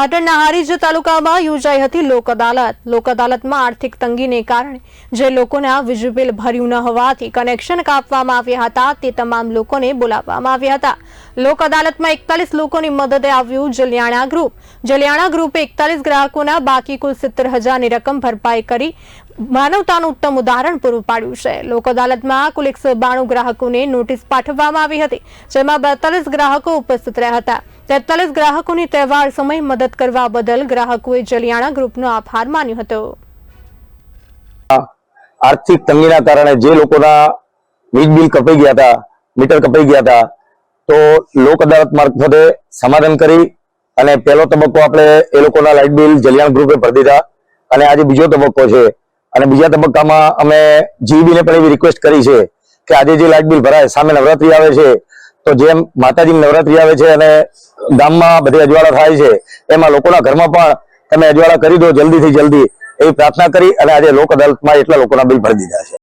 પાટણના હારીજ તાલુકામાં યોજાઈ હતી લોક અદાલત. લોક અદાલતમાં આર્થિક તંગીને કારણે જે લોકોના વીજ બિલ ભર્યું ન હોવાથી કનેક્શન કાપવામાં આવ્યા હતા તે તમામ લોકોને બોલાવવામાં આવ્યા હતા. લોક અદાલતમાં એકતાલીસ લોકોની મદદે આવ્યું જલિયાણા ગ્રુપ. જલિયાણા ગ્રુપે એકતાલીસ ગ્રાહકોના બાકી કુલ સિત્તેર હજારની રકમ ભરપાઈ કરી માનવતાનું ઉત્તમ ઉદાહરણ પૂરું પાડ્યું છે. લોક અદાલતમાં કુલ એકસો બાણું ગ્રાહકોને નોટિસ પાઠવવામાં આવી હતી, જેમાં બેતાલીસ ગ્રાહકો ઉપસ્થિત રહ્યા હતા. તેતાલીસ ગ્રાહકોની તહેવાર સમય મદદ કરવા બદલ ગ્રાહકોએ જલિયાણા ગ્રુપનો આભાર માન્યો હતો. આર્થિક તંગીના કારણે જે લોકોના વીજ બિલ કપાઈ ગયા હતા, મીટર કપાઈ ગયા હતા, તો લોક અદાલત મારફતે સમાધાન કરી અને પહેલો તબક્કો આપણે એ લોકોના લાઇટ બિલ જલિયાણ ગ્રુપે ભરી દીધા અને આજે બીજો તબક્કો છે. અને બીજા તબક્કામાં અમે જીબીને પણ એવી રિક્વેસ્ટ કરી છે કે આજે જે લાઇટ બિલ ભરાય, સામે નવરાત્રી આવે છે, તો જેમ માતાજીની નવરાત્રી આવે છે અને ગામમાં બધી અજવાળા થાય છે, એમાં લોકોના ઘરમાં પણ તમે અજવાળા કરી દો જલ્દીથી જલ્દી એવી પ્રાર્થના કરી અને આજે લોક અદાલતમાં એટલા લોકોના બિલ ભરી દીધા છે.